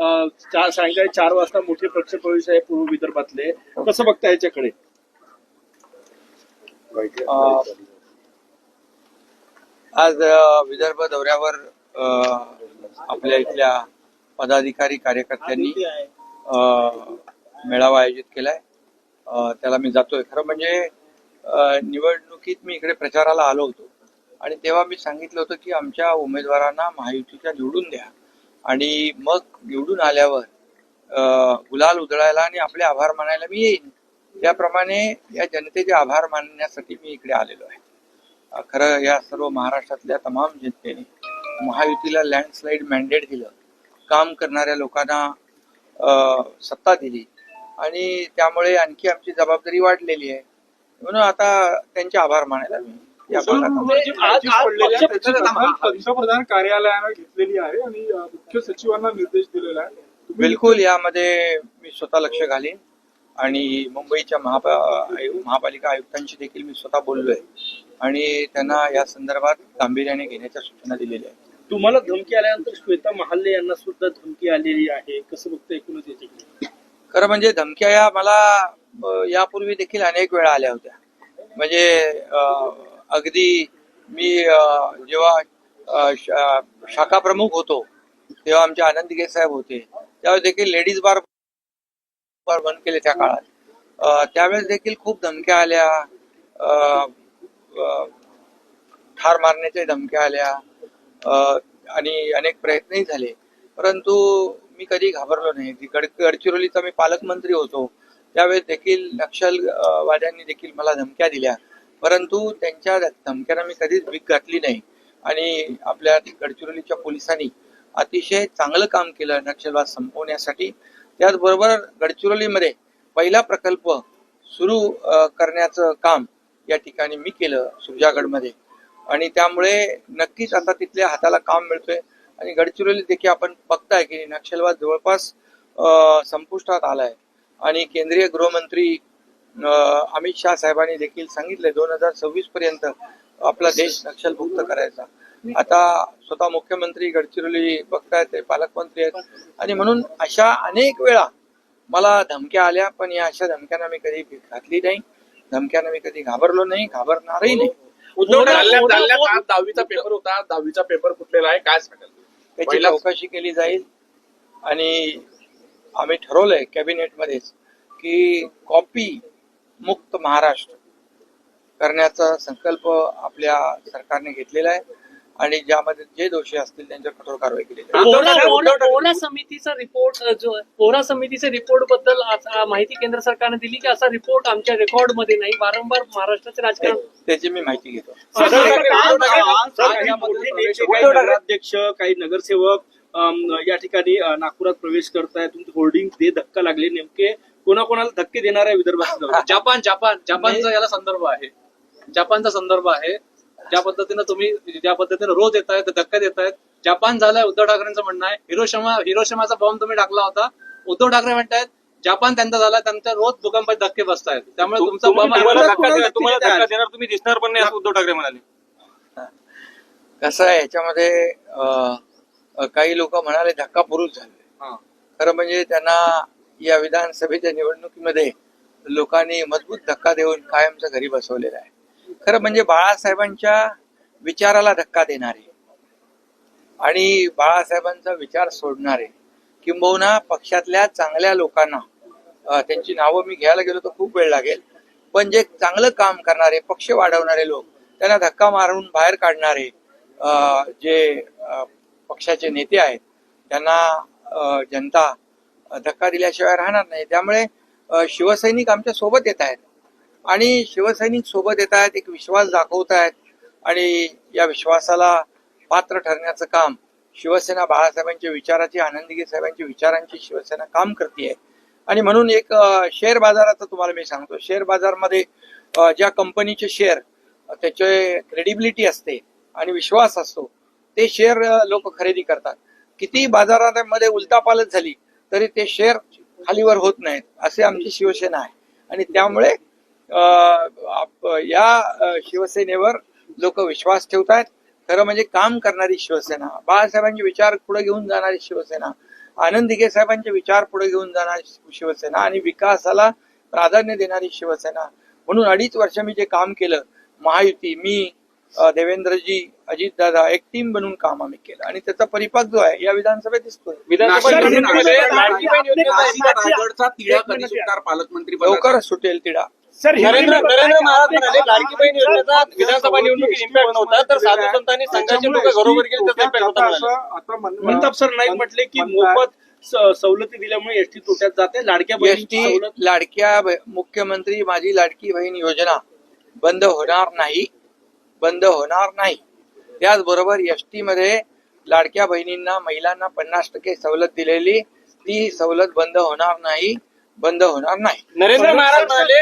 सायंकाळी चार वाजता मोठे पक्ष आहे पूर्व विदर्भातले. कसं बघता याच्याकडे? आज विदर्भ दौऱ्यावर आपल्या इथल्या पदाधिकारी कार्यकर्त्यांनी मेळावा आयोजित केलाय. त्याला मी जातोय. खरं म्हणजे निवडणुकीत मी इकडे प्रचाराला आलो होतो. आणि तेव्हा मी सांगितलं होतं की आमच्या उमेदवारांना महायुतीच्या निवडून द्या. आणि मग निवडून आल्यावर गुलाल उधळायला आणि आपले आभार मानायला मी येईन. त्याप्रमाणे या जनतेचे आभार मानण्यासाठी मी इकडे आलेलो आहे. खरं या सर्व महाराष्ट्रातल्या तमाम जनतेने महायुतीला लँडस्लाईड मॅन्डेट दिलं. काम करणाऱ्या लोकांना सत्ता दिली. आणि त्यामुळे आणखी आमची जबाबदारी वाढलेली आहे. म्हणून आता त्यांचे आभार मानायला मी म्हणजे दखल पंतप्रधान कार्यालयानं घेतलेली आहे आणि मुख्य सचिवांना निर्देश दिलेला आहे. बिलकुल यामध्ये मी स्वतः लक्ष घालीन. आणि मुंबईच्या महापा आयु- महापालिका आयुक्तांशी देखील मी स्वतः बोललोय. आणि त्यांना या संदर्भात गांभीर्याने घेण्याच्या सूचना दिलेल्या आहेत. तुम्हाला धमकी आल्यानंतर श्वेता महाले यांना सुद्धा धमकी आलेली आहे. कसं बघता एकूणच याच्याकडे खरं म्हणजे धमक्या या मला यापूर्वी देखील अनेक वेळा आल्या होत्या. म्हणजे अगदी मी जेव्हा शाखा प्रमुख होतो तेव्हा आमचे आनंदगे साहेब होते. त्यावेळेस देखील लेडीज बार बार बंद केले त्या काळात. त्यावेळेस देखील खूप धमक्या आल्या. ठार मारण्याच्या धमक्या आल्या. आणि अनेक प्रयत्नही झाले. परंतु मी कधी घाबरलो नाही. गड गडचिरोलीचा मी पालकमंत्री होतो. त्यावेळेस देखील नक्षलवाद्यांनी देखील मला धमक्या दिल्या. परंतु त्यांच्या धमक्यांना मी कधीच भीक घातली नाही. आणि आपल्या गडचिरोलीच्या पोलिसांनी अतिशय चांगलं काम केलं नक्षलवाद संपवण्यासाठी. त्याचबरोबर गडचिरोलीमध्ये पहिला प्रकल्प सुरू करण्याचं काम या ठिकाणी मी केलं सुरजागडमध्ये. आणि त्यामुळे नक्कीच आता तिथल्या हाताला काम मिळतोय. आणि गडचिरोली देखील आपण बघताय की नक्षलवाद जवळपास संपुष्टात आलाय. आणि केंद्रीय गृहमंत्री अमित शहा साहेबांनी देखील सांगितले दोन हजार सव्वीस पर्यंत आपला देश नक्षलमुक्त करायचा. आता स्वतः मुख्यमंत्री गडचिरोली बघतायत ते पालकमंत्री आहेत. आणि म्हणून अशा अनेक वेळा मला धमक्या आल्या पण या अशा धमक्यांना मी कधी घातली नाही. धमक्यांना मी कधी घाबरलो नाही घाबरणारही नाही. उद्धव दहावीचा पेपर होता. दहावीचा पेपर फुटलेला आहे? काय सांगाल? त्याची चौकशी केली जाईल. आणि आम्ही ठरवलंय कॅबिनेटमध्येच की कॉपी मुक्त महाराष्ट्र करण्याचा संकल्प आपल्या सरकारने घेतलेला आहे आणि ज्यामध्ये जे दोषी असतील त्यांच्यावर कठोर कारवाई केली ओरा समितीचा रिपोर्ट जो ओरा समितीच्या रिपोर्टबद्दल माहिती केंद्र सरकारने दिली की असा रिपोर्ट आमच्या रेकॉर्डमध्ये नाही वारंवार महाराष्ट्राचे राजकारण त्याची मी माहिती घेतो आज काही नगरसेवक या ठिकाणी नागपुरात प्रवेश करतायत तुमचे होर्डिंग दे धक्का लागले नेमके कोणाकोणाला धक्के देणार आहे विदर्भात जपान जपान जपानचा याला संदर्भ आहे. जपानचा संदर्भ आहे. ज्या पद्धतीनं तुम्ही ज्या पद्धतीनं रोज येत आहेत धक्का देत आहेत जपान झालंय उद्धव ठाकरेंचं म्हणणं आहे. हिरोशिमा हिरोशिमाचा बॉम्ब तुम्ही टाकला होता. उद्धव ठाकरे म्हणतायत जपान त्यांचा झाला त्यांच्या रोज भूकंपात धक्के बसतायत. त्यामुळे तुमचा बॉम्ब तुम्हाला आहे. धक्का देणार- तुम्हाला धक्का देणार तुम्ही दिसणार पण नाही असं उद्धव ठाकरे म्हणाले. कसं आहे याच्यामध्ये काही लोक म्हणाले धक्का पुरुष झाले. खरं म्हणजे त्यांना या विधानसभेच्या निवडणुकीमध्ये लोकांनी मजबूत धक्का देऊन कायमच्या घरी बसवलेला आहे. खरं म्हणजे बाळासाहेबांच्या विचाराला धक्का देणारे आणि बाळासाहेबांचा विचार सोडणारे किंबहुना पक्षातल्या चांगल्या लोकांना त्यांची नावं मी घ्यायला गेलो तर खूप वेळ लागेल पण जे चांगलं काम करणारे पक्ष वाढवणारे लोक त्यांना धक्का मारून बाहेर काढणारे अं, जे पक्षाचे नेते आहेत त्यांना जनता धक्का दिल्याशिवाय राहणार नाही. त्यामुळे शिवसैनिक आमच्यासोबत येत आहेत. आणि शिवसैनिक सोबत येत आहेत एक विश्वास दाखवत आहेत. आणि या विश्वासाला पात्र ठरण्याचं काम शिवसेना बाळासाहेबांच्या विचाराची आनंदगी साहेबांच्या विचारांची शिवसेना काम करते आणि म्हणून एक शेअर बाजाराचं तुम्हाला मी सांगतो. शेअर बाजारमध्ये ज्या कंपनीचे शेअर त्याचे क्रेडिबिलिटी असते आणि विश्वास असतो ते शेअर लोक खरेदी करतात. किती बाजारामध्ये उलतापालत झाली तरी ते शेअर खालीवर होत नाहीत असे आमची शिवसेना आहे. आणि त्यामुळे या शिवसेनेवर लोक विश्वास ठेवत आहेत खरं म्हणजे काम करणारी शिवसेना बाळासाहेबांचे विचार पुढे घेऊन जाणारी शिवसेना आनंद दिघे साहेबांचे विचार पुढे घेऊन जाणारी शिवसेना आणि विकासाला प्राधान्य देणारी शिवसेना. म्हणून अडीच वर्ष मी जे काम केलं महायुती मी देवेंद्रजी अजितदादा एक टीम बनवून काम आम्ही केलं. आणि त्याचा परिपाक जो आहे या विधानसभेत दिसतोय. बहीण तिढा पालकमंत्री लवकरच सुटेल तिडा नरेंद्र नरेंद्र महाराज म्हणाले लाडकी बहीण योजनेचा विधानसभा निवडणुकीत इम्पॅक्ट नव्हता तर साधू संतांनी संघाची लोक घरोघर गेले त्याचा इम्पॅक्ट होता. सर नाईक म्हटले की मोफत सवलती दिल्यामुळे एसटी तोट्यात जाते लाडक्या सवलत लाडक्या मुख्यमंत्री माझी लाडकी बहीण योजना बंद होणार नाही. बंद होणार नाही. त्याचबरोबर एसटी मध्ये लाडक्या बहिणींना महिलांना पन्नास टक्के सवलत दिलेली ती सवलत बंद होणार नाही बंद होणार नाही. नरेंद्र महाराज म्हणाले